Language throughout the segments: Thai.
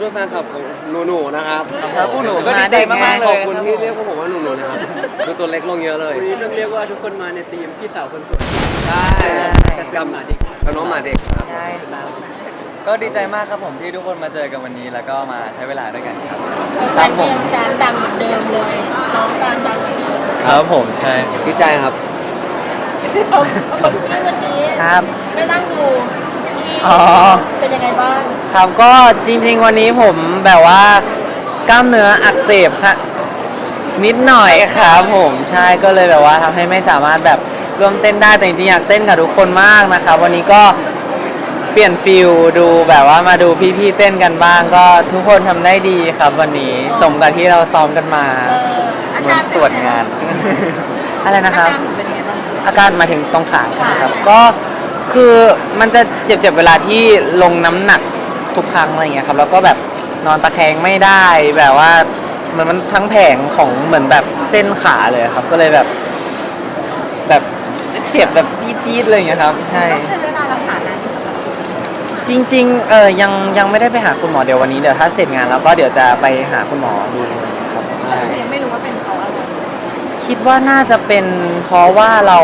ด้วยแฟนคลับของหนูๆนะครับครับพวกหนูก็ดีใจมากๆเลขอบยคุณที่เรียกพวกผมว่าหนูๆนะครับดูตัวเล็กลงเยอะเลยวันนี้ต้องเรียกว่าทุกคนมาในทีมพี่สาวคนสวยใช่กับหมาเด็กกับน้องหมาเด็กครับใช่ก็ดีใจมากครับผมที่ทุกคนมาเจอกันวันนี้ แล้วก็มาใช้เวลาด้วยกันครับการเตรียมการดังเหมือนเดิมเลยน้องการดังเหมือนเดิมครับผมใช่ดีใจครับเอาเอาของที่วันนี้ครับไม่นั่งดูที่ อ๋อ เป็นยังไงบ้างครับก็จริง ๆ วันนี้ผมแบบว่ากล้ามเนื้ออักเสบค่ะนิดหน่อยครับผมใช่ก็เลยแบบว่าทำให้ไม่สามารถแบบร่วมเต้นได้แต่จริงๆอยากเต้นกับทุกคนมากนะครับวันนี้ก็เปลี่ยนฟิลดูแบบว่ามาดูพี่ๆเต้นกันบ้าง ก็ทุกคนทำได้ดีครับวันนี้สมกับที่เราซ้อมกันมาเหมือนตรวจงาน อะไรนะครับอาการหนูเป็นยังไงบ้างคะอาการหมายถึงตรงขาใช่ไหมครับ ใช่ ก็ คือมันจะเจ็บๆเวลาที่ลงน้ำหนักทุกครั้งอะไรเงี้ยครับ แล้วก็แบบนอนตะแคงไม่ได้แบบว่ามันมันทั้งแผงของเหมือนแบบเส้นขาเลยครับ ก็เลยแบบแบบเจ็บแบบจี๊ดๆเลยอย่างเงี้ยครับใช่ ต้องใช้เวลารักษานานอยู่ค่ะจริงๆ เออยังยังไม่ได้ไปหาคุณหมอเดี๋ยววันนี้เดี๋ยวถ้าเสร็จงานแล้วก็เดี๋ยวจะไปหาคุณหมอดูครับก็ใช่คือยังไม่รู้ว่าเป็นเพราะอะไร คิดว่าน่าจะเป็นเพราะว่าเรา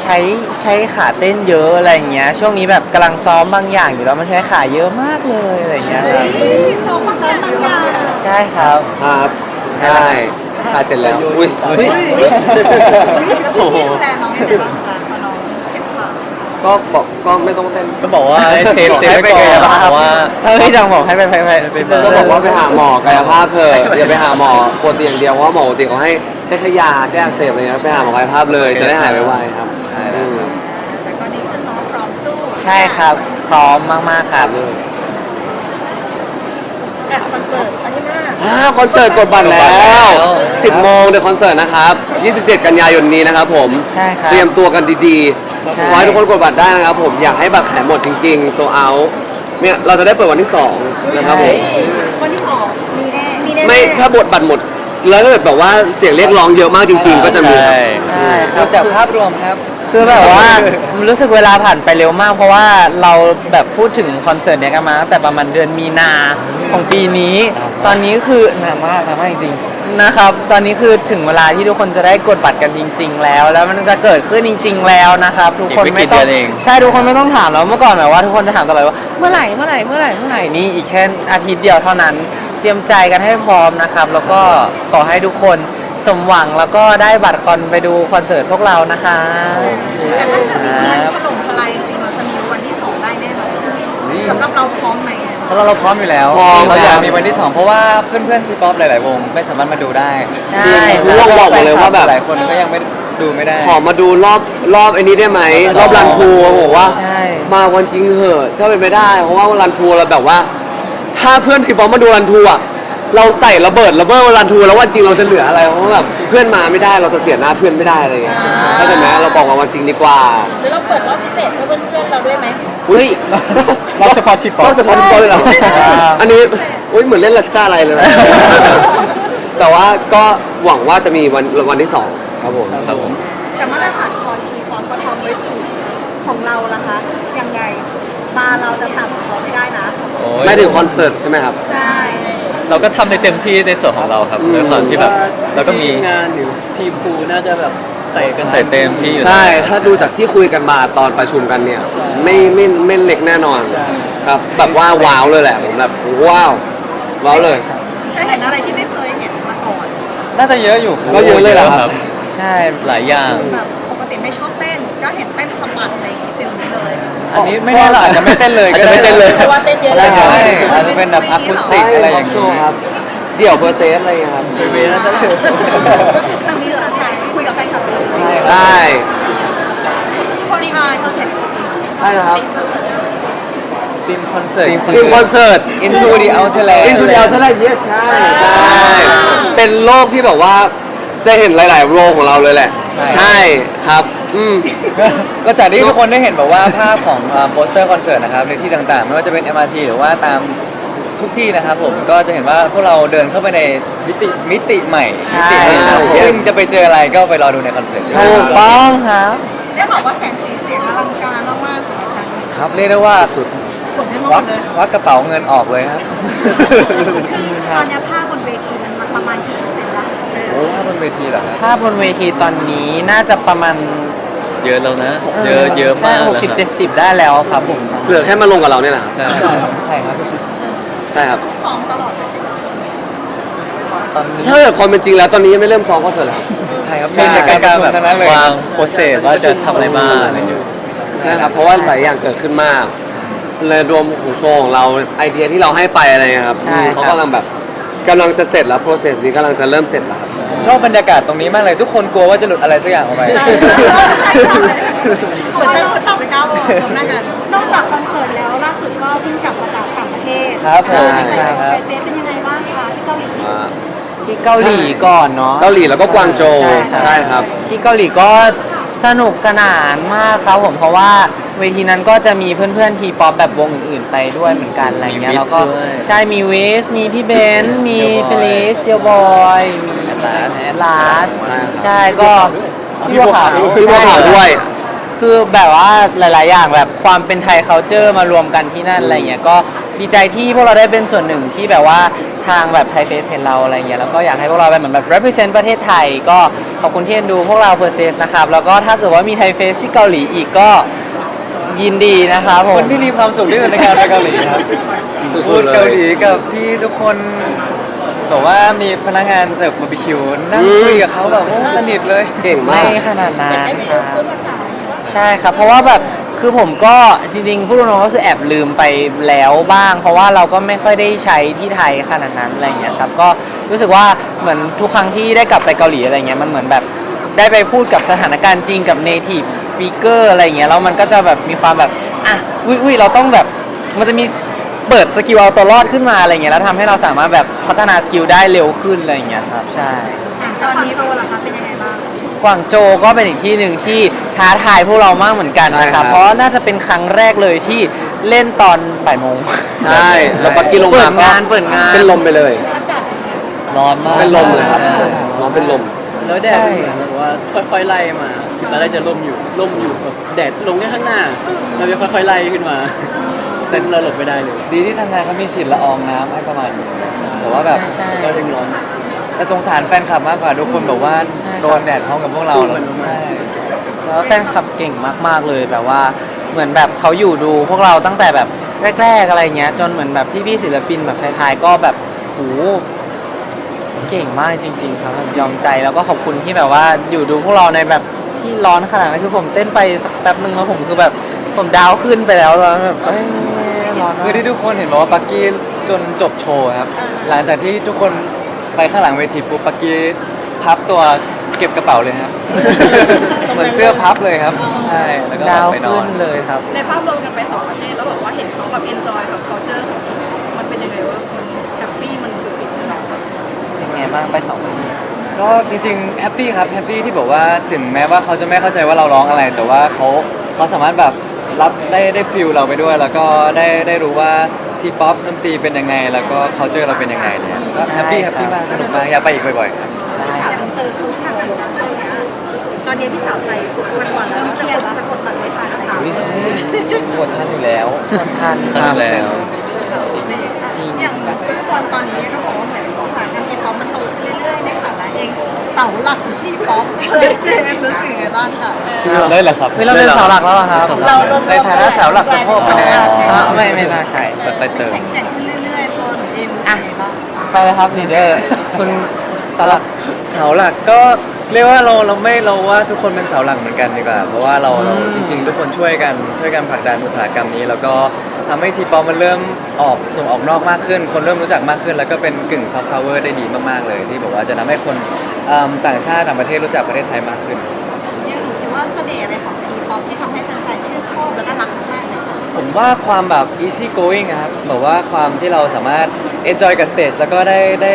ใช้ใช้ขาเต้นเยอะอะไรอย่างเงี้ย ช่วงนี้แบบกำลังซ้อมบางอย่างอยู่แล้วมันใช้ขาเยอะมากเลยอะไรอย่างเงี้ยครับเฮ้ยซ้อมบางอย่างอยู่นะใช่ครับ ครับใช่ถ่ายเสร็จแล้วอุ้ยเฮ้ยแล้วพี่พี่ดูแลน้องยังไงบ้างคะพอน้องเจ็บขาก็บอกก็ไม่ต้องเต้น ก็บอกว่าให้เซฟเซฟไว้ก่อนให้ไปกายภาพว่า เออพี่จังบอกให้ไปไปไปก็บอกว่าไปหาหมอกายภาพเถอะอย่าไปหาหมอปวดเตียางเดียวเพราะว่าหมอปกติเขาให้ได้แค่ยาแก้อักเสบอะไรเงี้ยไปหาหมอกายภาพเลยจะได้หายไวๆครับ ใช่ครับพร้อมมากๆครับอะคอนเสิร์ตอาทิตย์หน้าอ่าคอนเสิร์ตกดบัตรแล้ว 10 โมงเดอะคอนเสิร์ตนะครับ 27 กันยายนนี้นะครับผมใช่ครับ เตรียมตัวกันดีใช่ๆขอให้ทุกคนกดบัตรได้นะครับผมอยากให้บัตรขายหมดจริงๆโซเอาเนี่ยเราจะได้เปิดวันที่ 2 นะครับผม วันที่สองมีแน่มีแน่ไม่ถ้าบทบัตรหมด แล้วถ้าเกิดแบบว่าเสียงเรียกร้องเยอะมากจริง ๆ ก็จะมีใช่ ใช่ครัดูบจากภาพรวมครับ คือแบบว่ารู้สึกเวลาผ่านไปเร็วมาก เพราะว่าเราแบบพูดถึงคอนเสิร์ตเนี้ยกันมาตั้งแต่ประมาณเดือนมีนาของปีนี้ ตอนนี้คือนานมากนานมากจริงๆนะครับ ตอนนี้คือถึงเวลาที่ทุกคนจะได้กดบัตรกันจริง ๆ แล้ว แล้วมันจะเกิดขึ้นจริง ๆ แล้วนะครับ ทุกคนอีกไม่ไม่กี่ต้องเดือนเอง ใช่ทุกคนไม่ต้องถามแล้วเมื่อก่อนแบบว่าทุกคนจะถามตลอดว่าเมื่อไหร่เมื่อไหร่เมื่อไหร่เมื่อไหร่นี่อีกแค่อาทิตย์เดียวเท่านั้น เตรียมใจกันให้พร้อมนะครับ แล้วก็ขอให้ทุกคน สมหวังแล้วก็ได้บัตรคอนไปดูคอนเสิร์ตพวกเรานะคะแต่ถ้าเกิดมีเพื่อนถล่มทลายจริงๆเราจะมีวันที่สองได้แน่นอนสำหรับเราพร้อมไหมอะเพราะเราเราพร้อมอยู่แล้วพร้อมเราอยากครับมีวันที่ 2 เพราะว่าเพื่อนๆทีป๊อปหลายๆวงไม่สามารถมาดูได้ใช่จริงๆผมบอกหมดเลยว่าแบบ หลายคนก็ยังไม่ดูไม่ได้ ขอมาดูรอบรอบไอ้นี้ได้ไหมรอบรันทัวร์บอกว่า ใช่ มาวันจริงเหอะถ้าเป็นไม่ได้ เพราะว่าวันรันทัวร์เราแบบว่า ถ้าเพื่อนพี่ป๊อปมาดูรันทัวร์อะ เราใส่ระเบิดระเบิดวันรันทัวร์แล้ววันจริงเราจะเหลืออะไรเพราะว่าแบบเพื่อนมาไม่ได้เราจะเสียหน้าเพื่อนไม่ได้อะไรอย่างเงี้ยเข้าใจไหมเราบอกว่าวันจริงดีกว่าหรือเราเปิดรอบพิเศษให้เพื่อนๆเราด้วยไหมอุ้ยรอบเฉพาะที่ป๊อปรอบเฉพาะที่ป๊อปเลยเหรออันนี้อุ้ยเหมือนเล่นลัสกาอะไรเลยนะแต่ว่าก็หวังว่าจะมีวันวันที่สองครับผมครับผมแต่มาตรฐานคอนทีพร้อมก็ทำไว้สูงของเราล่ะคะยังไงบาร์เราจะต่ำกว่าเขาไม่ได้นะโอ้ยไม่ถึงคอนเสิร์ตใช่ไหมครับใช่ เราก็ทำในเต็มที่ในส่วนของเราครับอืมด้วยความที่แบบเราก็มี ทีงานหรือทีมครูน่าจะแบบใส่กันใส่เต็มที่อยู่ใช่ ถ้าดูจากที่คุยกันมาตอนประชุมกันเนี่ยใช่ไม่ไม่ไม่เล็กแน่นอน ใช่ ครับ แบบว่าว้าวเลยแหละผมแบบว้าว ว้าวเลย จะเห็นอะไรที่ไม่เคยเห็นมาก่อน น่าจะเยอะอยู่ครับก็เยอะเลยเหรอครับ ใช่หลายอย่าง แบบปกติไม่ชอบเต้น ก็เห็นเต้นสะบัดอะไร อันนี้ไม่แน่เราอาจจะไม่เต้นเลยอาจจะไม่เต้นเลยเพราะว่าเต้นเยอะใช่เลยใช่อาจจะเป็นแบบอะคูสติกอะไรอย่างโชนี้ว์ครับ เดี่ยวเพอร์เซสอะไรอย่างเงี้ยครับเวน่าจะแต่มีเซอร์ไพรส์คุยกับแฟนคลับเลยใช่คนอ่านเสร็จใช่นะครับทีมคอนเสิร์ต ทีมคอนเสิร์ต Into the Outer Land Into the Outer Land yes ใช่ใช่ เป็นโลกที่แบบว่าจะเห็นหลาย ๆ โรของเราเลยแหละ ใช่ครับ อืม ก็จากที่ทุกคนได้เห็นแบบว่าภาพของโปสเตอร์คอนเสิร์ตนะครับในที่ต่างๆ ไม่ว่าจะเป็น MRT หรือว่าตามทุกที่นะครับผมก็จะเห็นว่าพวกเราเดินเข้าไปในมิติมิติใหม่ใช่มิติใหม่ครับ Yes ซึ่งจะไปเจออะไรก็ไปรอดูในคอนเสิร์ตถูกต้องครับ ได้บอกว่าแสงสีเสียงอลังการมากๆสำหรับครั้งนี้ครับเรียกได้ว่าขนให้หมควัดกเลยควักกระเป๋าเงินออกเลยครับตอนเนี้ยภาพบนเวทีมันประมาณกี่เปอร์เซ็นต์ละเออโอ้ถ้าบนเวทีเหรอครับภาพบนเวทีตอนนี้น่าจะประมาณ เยอะแล้วนะ เยอะเยอะมากหกแล้วสิบครับเจ็ดสิบได้แล้วครับผมเหลือแค่มาลงกับเราเนี่ยแหละครับใช่ใช่ครับใช่ครับซ้อมตลอดเลยสิตอนนี้ถ้าเกิดความเป็นจริงแล้วตอนนี้ยังไม่เริ่มซ้อมคอนเสิร์ตเลยครับใช่ครับใช่มีแต่การประชุมทั้งนั้นเลยวางโปรเซสว่าจะทำอะไรบ้างอะไรอยู่นะครับเพราะว่าหลายอย่างเกิดขึ้นมากเลยรวมของโชว์ของเราไอเดียที่เราให้ไปอะไรเงี้ยครับใช่ครับเขากำลังแบบ กำลังจะเสร็จแล้ว process นี้กำลังจะเริ่มเสร็จแล้วครับผมชอบบรรยากาศตรงนี้มากเลยทุกคนกลัวว่าจะหลุดอะไรสักอย่างออกไปใช่ใช่เหมือนเป็นคนต่างไปก้าวตรงหน้ากันนอกจากคอนเสิร์ตแล้วล่าสุดก็เพิ่งกลับมาจากต่างประเทศครับใช่ใช่ครับ เฟซเป็นยังไงบ้างคะที่เกาหลีอ่าที่เกาหลีก่อนเนาะ เกาหลีแล้วก็กวางโจวใช่ใช่ครับ ที่เกาหลีก็ สนุกสนานมากครับผมเพราะว่าเวทีนั้นก็จะมีเพื่อนๆทีป๊อปแบบวงอื่นๆไปด้วยเหมือนกันอะไรเงี้ยมีแล้วก็ Wiz ด้วยใช่มีวิสมีพี่เบนซ์มี Joe Boy เฟลิสเจียวบอยมี Atlas แอดลาสใช่ครับ ใช่ก็พี่บัวขาวพี่บัวขาวด้วย คือแบบว่าหลาย ๆ อย่างแบบความเป็นไทย c u เจอร์มารวมกันที่นั่นอะไรเงี้ยก็ ดีใจที่พวกเราได้เป็นส่วนหนึ่งที่แบบว่าทางแบบไทยเฟสเห็นเราอะไรเงี้ยแล้วก็อยากให้พวกเราเป็นเหมือนแบบ represent ประเทศไทย ก็ขอบคุณที่เอ็นดูพวกเราเพอร์เซสนะครับแล้วก็ถ้าเกิดว่ามีไทยเฟสที่เกาหลีอีกก็ยินดีนะครับผคมนที่มีความสุขที่สุดในการไปเกาหลีครับสุดๆพูดเลยเกาหลีกับพี่ทุกคนบอกว่ามีพนักงานเสิร์ฟบาร์บีคิวนั่งอืมคุยกับเขาแบบโอ้สนิทเลย เก่งไม่มากขนาดนั้นครับ ใช่ครับ เพราะว่าแบบ คือผมก็จริงๆพูดตรงๆก็คือแอบลืมไปแล้วบ้าง เพราะว่าเราก็ไม่ค่อยได้ใช้ที่ไทยขนาดนั้นอะไรเงี้ยครับก็รู้สึกว่าเหมือนทุกครั้งที่ได้กลับไปเกาหลีอะไรเงี้ยมันเหมือนแบบได้ไปพูดกับสถานการณ์จริงกับ native speaker อะไรเงี้ยแล้วมันก็จะแบบมีความแบบอะวิวิเราต้องแบบมันจะมีเปิดสกิลเอาตัวรอดขึ้นมาอะไรเงี้ยแล้วทำให้เราสามารถแบบพัฒนาสกิลได้เร็วขึ้นอะไรเงี้ยครับใช่ ตอนนี้โซล่ะคะเป็นยังไงบ้าง กวางโจวก็เป็นอีกที่หนึ่งที่ท้าทายพวกเรามากเหมือนกันนะใช่คครัรับ บ เพราะน่าจะเป็นครั้งแรกเลยที่เล่นตอนบ่ายโมง ใช่แล้วปักกี้ลงเปิมาดก็งานเปิดงาน เป็นลมไปเลย ร้อนมากเป็นลมเลยครับน้องเป็นลม แล้วแดดเหมือนแบบว่าค่อยๆไล่มาคือตอนแรกจะล่มอยู่ล่มอยู่แบบแดดลงแค่ข้างหน้าแล้วจะค่อยๆไล่ขึ้นมาแต่เราหลบไม่ได้เลยดีที่ทางงานเขามีฉีดละอองน้ำให้ประมาณนึงแต่ว่าแบบ ใช่ ก็ใช่ยังร้อน แต่สงสารแฟนคลับมากกว่าทุกคนบอกว่าใช่โดนแดดพร้อมกับพวกเราสู้แล้วมันมากใช่แล้วแฟนคลับเก่งมาก ๆ เลยแบบว่าเหมือนแบบเขาอยู่ดูพวกเราตั้งแต่แบบแรก ๆ อะไรเงี้ย จนเหมือนแบบพี่ๆศิลปินแบบไทยๆก็แบบโหเก่งมากจริง ๆ ครับยอมใจแล้วก็ขอบคุณที่แบบว่าอยู่ดูพวกเราในแบบที่ร้อนขนาดนั้นคือผมเต้นไปสักแป๊บนึงแล้วผมคือแบบผมดาวขึ้นไปแล้วแล้วแบบเอ้ยร้อนมากคือที่ทุกคนเห็นบอกว่าปักกี้จนจบโชว์ครับ หลังจากที่ทุกคน ไปข้างหลังเวทีปุ๊บปักกี้พับตัวเก็บกระเป๋าเลยครับ เหมือนเสื้อพับเลยครับ ใช่ แล้วก็ดาวไปนอขึ้นน เลยครับ ในภาพรวมกันไปสองประเทศแล้วบอกว่าเห็นเขาแบบเอนจอยกับ culture ของทีมมันเป็นยังไงว่ามันแฮปปี้มันคือฟินเราเป็นไงบ้างไปสองที่ก็จริงๆแฮปปี้ครับแฮปปี้ที่บอกว่าถึงแม้ว่าเขาจะไม่เข้าใจว่าเราร้องอะไร แต่ว่าเขาเขาสามารถแบบรับได้ได้ฟิลเราไปด้วย แล้วก็ได้ได้รู้ว่า ทีป๊อปดนตรีเป็นยังไง แล้วก็ culture เราเป็นยังไงเนี่ยก็แฮปปี้แฮปปี้มากสนุกมากอยากไปอีกบ่อยๆครับอย่างเตอร์ชุดทางการช่วงเนี้ยตอนนี้พี่สาวไปวันก่อนแล้วจะกดจะกดบัตรไม่ทันอะไรอย่างเงี้ยกดทันอยู่แล้วทันคทัรันบแล้วจริงอย่างทุกคนตอนนี้ก็บอกว่าเหมือนอุตสาหกรรมทีป๊อปมัน เองเสาหลักของทีป๊อปเพื่อนเจนรู้สึกยังไงบ้างค่ะได้เหรอครับเฮ้ยเราเป็นเสาหลักแล้วเหรอครับเราในฐานะเสาหลักสะโพกไปแล้วอะไม่ไม่น่าใช่ไปเจอแข็งแกร่งขึ้นเรื่อยๆตัวหนูเองรู้สึกยังไงบ้าง ไปเลยครับลีดเดอร์คุณสลัก เสาหลักก็ เรียกว่าเราเราไม่เราว่าทุกคนเป็นเสาหลักเหมือนกันดีกว่า เพราะว่าเราเราอืมจริง ๆ ทุกคนช่วยกันช่วยกันผลักดันอุตสาหกรรมนี้ แล้วก็ทำให้ทีป๊อปมันเริ่มออกส่งออกนอกมากขึ้น คนเริ่มรู้จักมากขึ้น แล้วก็เป็นกึ่งซอฟต์พาวเวอร์ได้ดีมากๆเลย ที่บอกว่าจะทำให้คนเอิ่มต่างชาติต่างประเทศรู้จักประเทศไทยมากขึ้นยังหนูคิดว่าเสน่ห์อะไรของทีป๊อปที่ทำให้แฟนๆชื่นชอบแล้วก็รักมากเลยค่ะผมว่าความแบบ easy going อะครับแบบว่าความที่เราสามารถ enjoy กับ stage แล้วก็ได้ได้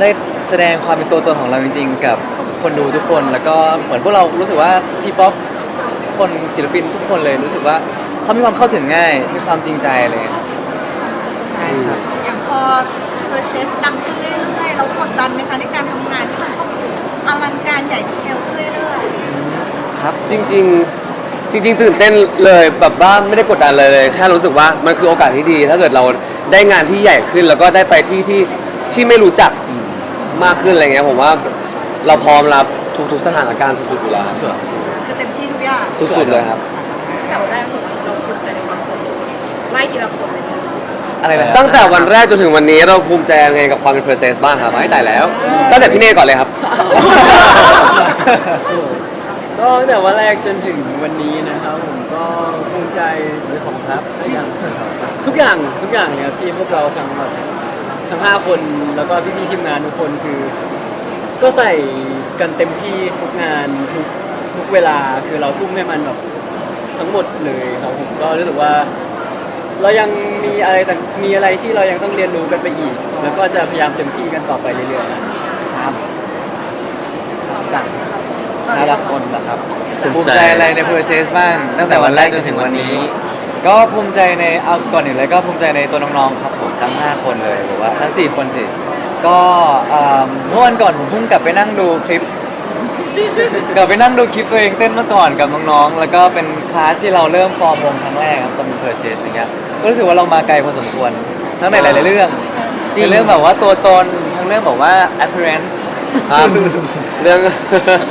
ได้แสดงความเป็นตัวตนของเราจริง ๆ กับ คนดูทุกคน แล้วก็เหมือนพวกเรารู้สึกว่าทีป๊อปคนศิลปินทุกคนเลยรู้สึกว่าเขามีความเข้าถึงง่ายมีความจริงใจอะไรเลยใช่ครับอย่างพอเพอร์เชสดังขึ้นเรื่อยๆเรากดดันไหมคะในการทำงานที่มันต้องอลังการใหญ่สเกลขึ้นเรื่อยครับจริง ๆ จริง ๆ ตื่นเต้นเลยแบบว่าไม่ได้กดดันเลยเลยแค่รู้สึกว่ามันคือโอกาสที่ดี ถ้าเกิดเราได้งานที่ใหญ่ขึ้น แล้วก็ได้ไปที่ที่ที่ไม่รู้จักมากขึ้นอะไรเงี้ยผมว่า เราพร้อมรับทุกๆสถานการณ์สุดๆอยู่แล้วครับคือเต็มที่ทุกอย่างสุดๆเลยครับ แต่วันแรกเราภูมิใจในความโพสไล่ทีละคนเลยอะไรนะตั้งแต่วันแรกจนถึงวันนี้เราภูมิใจยังไงกับความเป็นเพอร์เซสบ้างครับไม่ตายแล้วตั้งแต่พี่เน่ก่อนเลยครับ ก็ตั้งแต่วันแรกจนถึงวันนี้นะครับผมก็ภูมิใจในของครับทุกอย่างทุกอย่างทุกอย่างเนี่ยครับที่พวกเราทั้งแบบทั้งห้าคนแล้วก็พี่ๆทีมงานทุกคนคือ ก็ใส่กันเต็มที่ทุกงานทุกทุกเวลาคือเราทุ่มให้มันแบบทั้งหมดเลยครับผมก็รู้สึกว่า เรายังมีอะไรแต่มีอะไรที่เรายังต้องเรียนรู้กันไปอีก แล้วก็จะพยายามเต็มที่กันต่อไปเรื่อยๆนะครับน่ารักคนนะครับภูมิใจภูมิใจอะไรใน process บ้างตั้งแต่วันแรกจนถึงวันนี้ ก็ภูมิใจในเอาก่อนอื่นเลยก็ภูมิใจในตัวน้องๆครับผมทั้ง 5 คนเลยหรือว่าทั้ง 4 คนสิ ก็เอิ่มเมื่อวันก่อนผมเพิ่งกลับไปนั่งดูคลิป กลับไปนั่งดูคลิปตัวเองเต้นเมื่อก่อนกับน้องๆ แล้วก็เป็นคลาสที่เราเริ่มฟอร์มวงครั้งแรกครับตอนเป็นเพอร์เซสอะไรเงี้ยก็รู้สึกว่าเรามาไกลพอสมควรทั้งในหลายๆเรื่อง จริงในเรื่องแบบว่าตัวตนทั้งเรื่องแบบว่า appearance ครับเรื่อง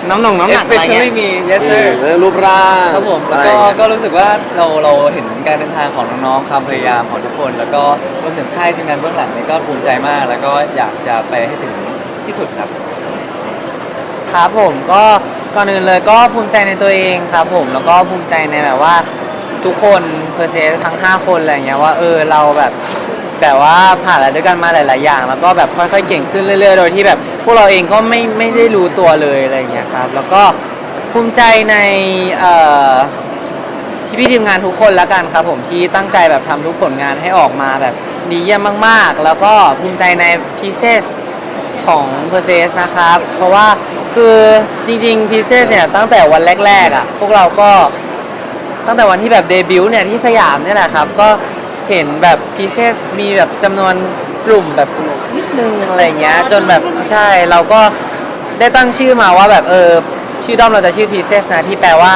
น้ำหนงน้ำหนักอะไรเงี้ especially ย me yes sir เรื่องรูปร่างครับผมแล้วอะไรก็อย่างเงี้ยก็รู้สึกว่าเราเราเห็นการเดินทางของน้องๆความพยายามของทุกคน แล้วก็รวมถึงค่ายทีมงานเบื้องหลังนี่ก็ภูมิใจมาก แล้วก็อยากจะไปให้ถึงที่สุดครับ ครับผมก็ก่อนอื่นเลยก็ภูมิใจในตัวเองครับผมแล้วก็ภูมิใจในแบบว่าทุกคนเพอร์เซสทั้ง 5 คนอะไรเงี้ยว่าเออเราแบบ แบบว่าผ่านอะไรด้วยกันมาหลาย ๆ อย่าง แล้วก็แบบค่อย ๆ เก่งขึ้นเรื่อย ๆ โดยที่แบบพวกเราเองก็ไม่ไม่ได้รู้ตัวเลยอะไรเงี้ยครับ แล้วก็ภูมิใจในเอ่อพี่พี่ๆทีมงานทุกคนล้วกันครับผมที่ตั้งใจแบบทำทุกผลงานให้ออกมาแบบดีเยี่ยมมาก ๆ แล้วก็ภูมิใจใน Pieces ของ p e r s e s นะครับ เพราะว่าคือจริงๆ Pieces เนี่ยตั้งแต่วันแรก ๆ อะ พวกเราก็ตั้งแต่วันที่แบบเดบิวต์เนี่ยที่สยามเนี่ยแหละครับ ก็ เห็นแบบ Pieces มีแบบจำนวนกลุ่มแบบนิดนึงอะไรเงี้ย จนแบบใช่เราก็ได้ตั้งชื่อมาว่าแบบเออชื่อด้อมเราจะชื่อ Pieces นะที่แปลว่า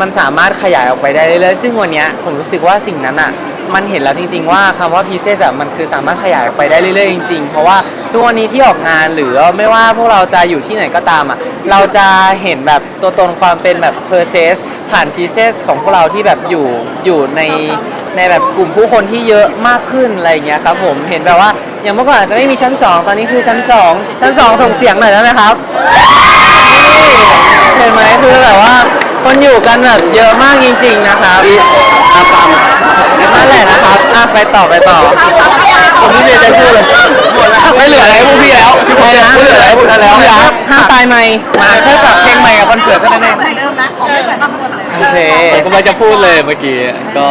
มันสามารถขยายออกไปได้เรื่อยๆซึ่งวันเนี้ยผมรู้สึกว่าสิ่งนั้นอะมันเห็นแล้วจริงๆว่าคำว่า pieces อะมันคือสามารถขยายออกไปได้เรื่อยๆจริงๆ เพราะว่าทุกวันนี้ที่ออกงานหรือว่าไม่ว่าพวกเราจะอยู่ที่ไหนก็ตามอะเราจะเห็นแบบตัวตนความเป็นแบบ process ผ่าน pieces ของพวกเราที่แบบอยู่อยู่ใน ในแบบกลุ่มผู้คนที่เยอะมากขึ้นอะไรอย่างเงี้ยครับผมเห็นแบบว่าอย่างเมื่อก่อนอาจจะไม่มีชั้น 2 ตอนนี้คือชั้น 2 ชั้น 2 ส่งเสียงหน่อยได้ไหมครับเห็นไหมคือแบบว่าคนอยู่กันแบบเยอะมากจริง ๆนะครับพี่อาปามนั่นแหละนะครับอะไปต่อไปต่อผมพี่เมย์จะพูดเลยไม่เหลืออะไรให้พวกพี่แล้วพี่ผมจะไม่เหลืออะไรให้พวกท่านแล้วอย่าห้ามตายไหมมาแค่ฝากเพลงใหม่กับคอนเสิร์ตเท่านั้นเองเหมือนเดิมนะของไม่เหมือนทั้งหมดเลย โอเคผมกำลังจะพูดเลยเมื่อกี้ ก็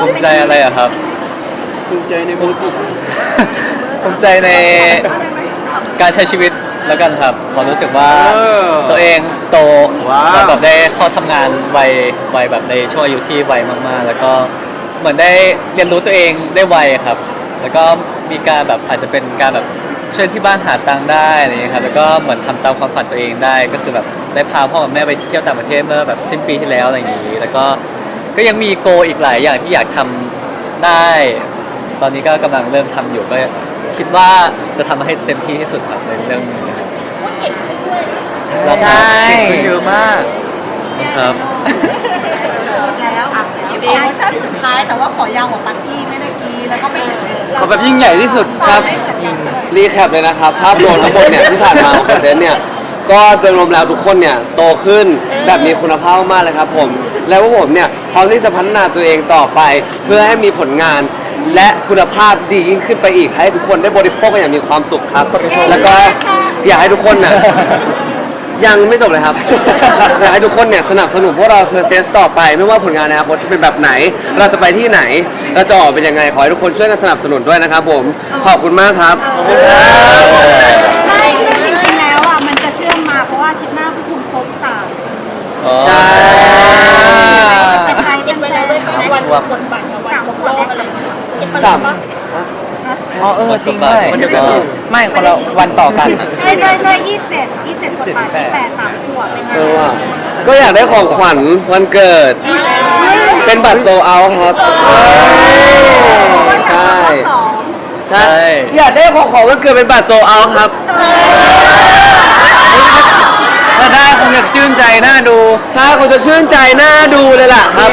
ภูมิใจอะไรอะครับ ภูมิใจในโมจิภูมิใจในการใช้ชีวิตแล้วกันครับผมรู้สึกว่าตัวเองโตว้าว แล้วแบบได้เข้าทำงานวัยวัยแบบในช่วงอายุที่ไวมากๆ แล้วก็เหมือนได้เรียนรู้ตัวเองได้ไวครับ แล้วก็มีการแบบอาจจะเป็นการแบบ ช่วยที่บ้านหาตังค์ได้อะไรอย่างเงี้ยครับแล้วก็เหมือนทำตามความฝันตัวเองได้ ก็คือแบบได้พาพ่อกับแม่ไปเที่ยวต่างประเทศเมื่อแบบสิ้นปีที่แล้วอะไรอย่างงี้ แล้วก็ก็ยังมีโกลอีกหลายอย่างที่อยากทำได้ ตอนนี้ก็กำลังเริ่มทำอยู่ก็คิดว่าจะทำให้เต็มที่ที่สุดครับในเรื่องนี้นะครับใช่ เก่งขึ้นเยอะมาก ครับแล้วอะที่ ขอเวอร์ชันสุดท้ายแต่ว่าขอยาวกว่าปักกี้ไม่ได้กี้แล้วก็ไม่เหมือนเดิม ขอแบบยิ่งใหญ่ที่สุดครับไม่เหมือนกันรีแคปเลยนะครับ ภาพรวมทั้งหมดเนี่ย ที่ผ่านมาของเปอร์เซ็นต์เนี่ยก็โดยรวมแล้วทุกคนเนี่ยโตขึ้นแบบมีคุณภาพมากเลยครับผม แล้วพวกผมเนี่ยพร้อมที่จะพัฒนาตัวเองต่อไป เพื่อให้มีผลงาน และคุณภาพดียิ่งขึ้นไปอีกให้ทุกคนได้บริโภคกันอย่างมีความสุขครับ แล้วก็อยากให้ทุกคนน่ะ ยังไม่จบเลยครับ อยากให้ทุกคนเนี่ยสนับสนุนพวกเราเพอร์เซสต่อไป ไม่ว่าผลงานในอนาคตจะเป็นแบบไหน เราจะไปที่ไหน เราจะออกเป็นยังไง ขอให้ทุกคนช่วยกันสนับสนุนด้วยนะครับผม ขอบคุณมากครับไม่ซึ่งจริงๆแล้วอะมันจะเชื่อมมาเพราะว่าอาทิตย์หน้าพวกคุณครบสามใช่เป็นใครเป็นไปได้ด้วยค่ะวันกดบัตรกับวันครบรอบอะไรอย่างเงี้ยคิดมาสามว่า อ๋อเออจริงด้วยมันจะเป็นไม่คนละวันต่อกัน ใช่ใช่ใช่ยี่สิบเจ็ดยี่สิบเจ็ดกฎหมายที่แปดสามขวบเป็นไงเออว่ะก็อยากได้ของขวัญวันเกิด เป็นบัตรโซเอาครับใช่ใช่อยากได้ของของวันเกิดเป็นบัตรโซเอาครับถ้าได้คงจะชื่นใจน่าดูใช่คงจะชื่นใจน่าดูเลยล่ะครับ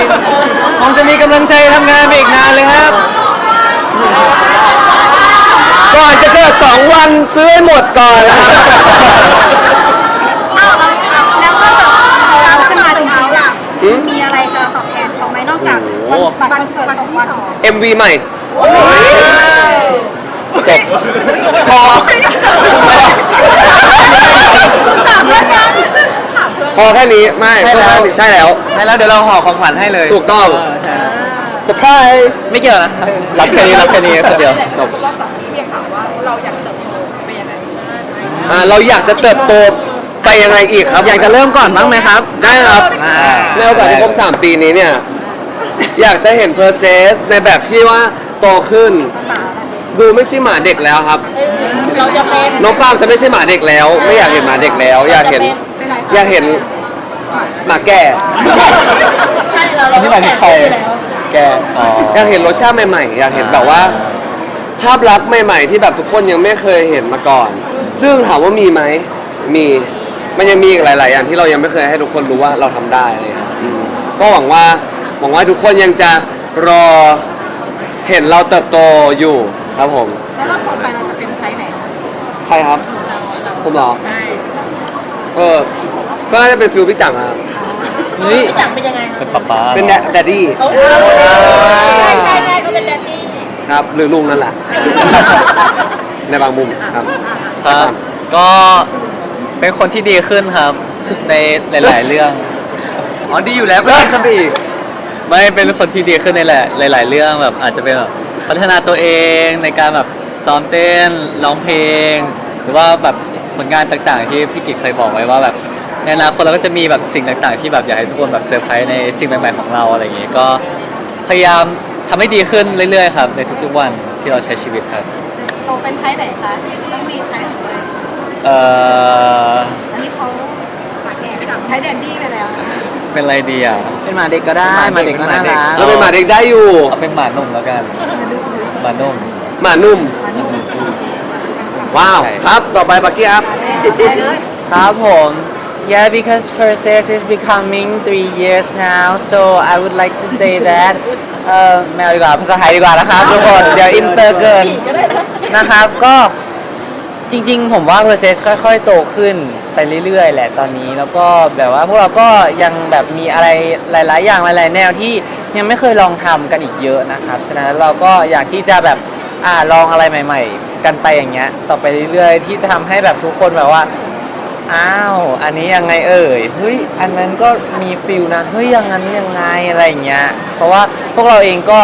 คงจะมีกำลังใจทำงานไปอีกนานเลยครับ ก่อนจะเกิด2วันซื้อให้หมดก่อนนะครับอ้าวแล้วก็เราขึ้นมาถึงเขาล่ะมีอะไรจะตอบแทนเขาไหมนอกจากโอ้โหบัตรคอนเสิร์ตของวัน MV ใหม่จบพอถามเพื่อนกันถามเพื่อพอแค่นี้ไม่ใช่แล้วใช่แล้วใช่แล้วเดี๋ยวเราห่อของขวัญให้เลยถูกต้องเซอร์ไพรส์ไม่เกี่ยวนะรับแค่นี้รับแค่นี้คนเดียวจบ อ่าเราอยากจะเติบโตไปยังไงอีกครับ อยากจะเริ่มก่อนบ้างไหมครับ ได้ครับอ่าในโอกาสที่ครบ3 ปีนี้เนี่ย อยากจะเห็น process ในแบบที่ว่าโตขึ้น ดูไม่ใช่หมาเด็กแล้วครับ เราจะเป็นน้องปาล์มจะไม่ใช่หมาเด็กแล้ว ไม่อยากเห็นหมาเด็กแล้ว อยากเห็นเป็นไรอยากเห็นหมาแก่ ใช่เราเรานี่หมายถึงใครแก่อ๋ออยากเห็นรสชาติใหม่ๆ อยากเห็นแบบว่า ภาพลักษณ์ใหม่ๆ ที่แบบทุกคนยังไม่เคยเห็นมาก่อน ซึ่งถามว่ามีไหมมีมันยังมีอีกหลาย ๆ อย่างที่เรายังไม่เคยให้ทุกคนรู้ว่าเราทำได้อะไรอย่างเลยครับอืมก็หวังว่าหวังว่าทุกคนยังจะรอเห็นเราเติบโตอยู่ครับผมแล้วรอบต่อไปเราจะเป็นใครไหนใครครับผมเหรอ ใช่เออ ก็น่าจะเป็นฟิลพี่จังครับ เฮ้ยพี่จังเป็นยังไงเป็นป๊าป๊าเป็นแดดดี้เขาใช่ใช่ใช่เขาเป็นแดนนี่ครับหรือลุงนั่นแหละ ในบางมุมครับ ครับ ก็เป็นคนที่ดีขึ้นครับ ในหลาย ๆ เรื่อง อ๋อดีอยู่แล้วก็ดีขึ้นไปอีก ไม่เป็นคนที่ดีขึ้นในหลายหลาย ๆ เรื่องแบบอาจจะเป็นแบบพัฒนาตัวเองในการแบบซ้อมเต้นร้องเพลง หรือว่าแบบผลงานต่าง ๆ ที่พี่กิจเคยบอกไว้ว่าแบบในอนาคตเราก็จะมีแบบสิ่งต่างๆ ที่แบบอยากให้ทุกคนแบบเซอร์ไพรส์ในสิ่งใหม่ ๆ ของเราอะไรอย่างงี้ก็พยายามทำให้ดีขึ้นเรื่อย ๆ ครับ ในทุกๆวันที่เราใช้ชีวิตครับจะ โตเป็นใครไหนคะต้องมีใครของตัวเองเอ่ออันนี้เขาหมาแก่ใช้แดนดี้ไปแล้วนะเป็นอะไรดีอะเป็นหมาเด็กก็ได้หมาเด็กก็น่ารักเราเป็นหมาเด็กได้อยู่เอาเป็นหมาหนุ่มแล้วกันหมาหนุ่มหมานุ่ม ว้าวใช่ครับ ต่อไปปักกี้ครับได้เลยครับผม Yeah, because process is becoming three years now, so I would like to say that เอ่อไม่เอาดีกว่าภาษาไทยดีกว่านะครับทุกคน เดี๋ยวอินเตอร์เกิน นะครับก็จริงๆ ผมว่า process ค่อย ๆ โตขึ้นไปเรื่อยๆ แหละตอนนี้แล้วก็แบบว่าพวกเราก็ยังแบบมีอะไรหลาย ๆ อย่างหลาย ๆ แนวที่ยังไม่เคยลองทำกันอีกเยอะนะครับฉะนั้นเราก็อยากที่จะแบบอ่าลองอะไรใหม่ ๆ กันไปอย่างเงี้ยต่อไปเรื่อยๆ ที่จะทำให้แบบทุกคนแบบว่าอ้าวอันนี้ยังไงเอ่ยเฮ้ยอันนั้นก็มีฟิลนะเฮ้ยอย่างนั้นยังไงอะไรอย่างเงี้ยเพราะว่าพวกเราเองก็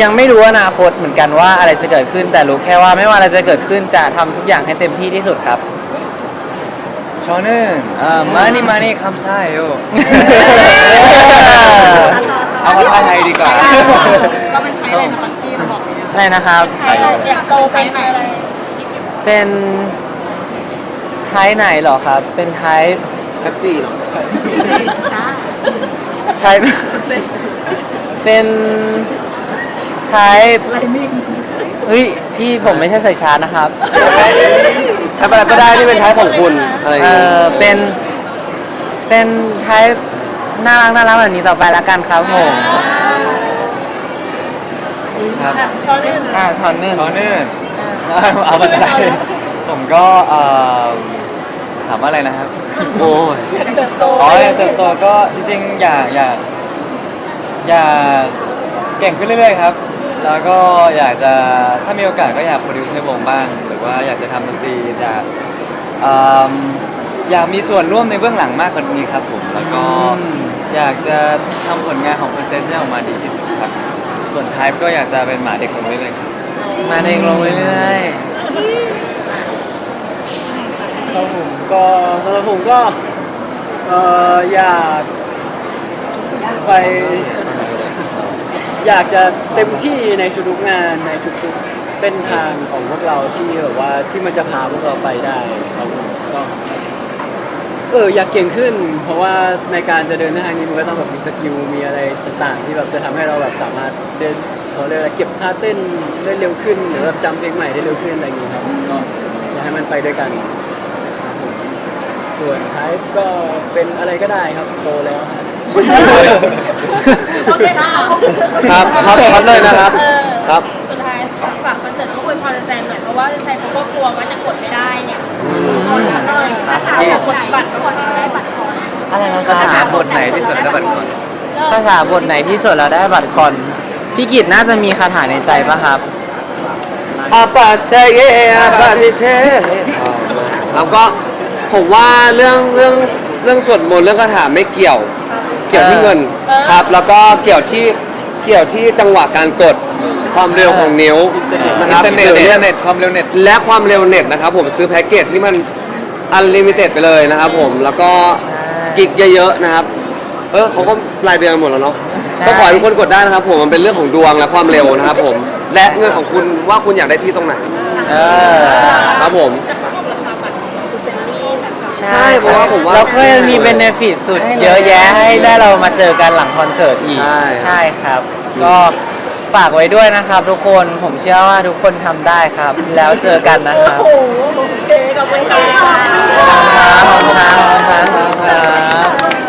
ยังไม่รู้อนาคตเหมือนกันว่าอะไรจะเกิดขึ้น แต่รู้แค่ว่าไม่ว่าอะไรจะเกิดขึ้นจะทำทุกอย่างให้เต็มที่ที่สุดครับชอนึงอ่ามานี่มานี่คำซ่ายโยเอาภาษาไทยดีกว่า เราเป็นใครเลยนะปักกี้เราบอกเลยนะอะไรนะครับใครเราอยากโตเป็นอะไรเป็นไทป์ไหนเหรอครับ เป็นไทป์แท็กซี่จ้าไทป์เป็น ไทป์ไลนิ่งเฮ้ยพี่ผมไม่ใช่ใส่ชาร์จนะครับทำอะไรก็ได้ที่เป็นท้ายของคุณอะไรอย่างเอเงี้ยอเป็น เป็นไทป์น่ารักน่ารักแบบนี้ต่อไปละกันครับผมครับชอเล่นอ่าช้อนหนึ่งชอนึงเอาภาษาไทยผมก็เอ่อถามว่าอะไรนะครับ โอ้ย เติบโตอ๋ออยากเติบโตก็จริงๆอยากอยากอยากเก่งขึ้นเรื่อยๆครับ แล้วก็อยากจะถ้ามีโอกาสก็อยากโปรดิวซ์ให้วงบ้างหรือว่าอยากจะทำดนตรีอยากเอิ่มอยากมีส่วนร่วมในเบื้องหลังมากกว่านี้ครับผมแล้วก็อยากจะทำผลงานของ Process ให้ออกมาดีที่สุดครับ ส่วน Type ก็อยากจะเป็นหมาเด็กคนนี้เลยครับ มาเองลงเรื่อยครับผมก็สำหรับผมก็เอ่ออยากไปอ อยากจะเต็มที่ในทุกๆงานในทุกๆเส้นทางของพวกเราที่แบบว่าที่มันจะพาพวกเราไปได้ครับผมก็เอออยากเก่งขึ้น เพราะว่าในการจะเดินทางนี้มันก็ต้องแบบมีสกิลมีอะไรต่างๆ ที่แบบจะทำให้เราแบบสามารถเดินเขาเรียกอะไรเก็บท่าเต้นได้เร็วขึ้น หรือแบบจำเพลงใหม่ได้เร็วขึ้นอะไรอย่างนี้ครับก็อยากให้มันไปด้วยกันครับผมส่วนท้ายก็เป็นอะไรก็ได้ครับโตแล้วครับ โอเคค่ะครับครับครับเลยนะครับเออครับ สุดท้ายฝากคอนเสิร์ตแล้วก็อวยพรแฟนๆหน่อยเพราะว่าแฟนๆเขาก็กลัวว่าจะกดไม่ได้เนี่ยคนละหน่อยถ้าถามว่ากดบัตรก็ได้บัตรก่อนอะไรนะคาถาบทไหนที่สุดแล้วบัตรคอนภาษาบทไหนที่สุดเราได้บัตรคอนพี่กิตน่าจะมีคาถาในใจปะครับอาปาเชเยอาปาติเทแล้วก็ผมว่าเรื่องเรื่องเรื่องสวดมนต์เรื่องคาถาไม่เกี่ยว เกี่ยวที่เงินครับ แล้วก็เกี่ยวที่เกี่ยวที่จังหวะการกดความเร็วของนิ้วนะคอิรันบเทอร์เน็ตหรือินอเทอร์เน็ตความเร็วเน็ตและความเร็วเน็ตนะครับผมซื้อแพ็กเกจที่มันอันลิมิเต็ดไปเลยนะครับผมแล้วก็กิกเยอะๆนะครับ เออเขาก็รายเดือนหมดแล้วเนาะใช่ก็ขอให้ทุกคนกดได้นะครับผมมันเป็นเรื่องของดวงและความเร็วนะครับผมและเงินของคุณว่าคุณอยากได้ที่ตรงไหนเออครับผม ใช่เพราะว่าผมว่าแล้วก็ยังมีเบนฟิตสุด เยอะแยะให้ได้เรามาเจอกันหลังคอนเสิร์ตอีกใช่ ใช่ครับ ก็ฝากไว้ด้วยนะครับ ทุกคนผมเชื่อว่าทุกคนทำได้ครับ แล้วเจอกันนะครับโอ้โหโอเคขอบคุณค่ะ ขอบคุณครับขอบคุณครับขอบคุณครับ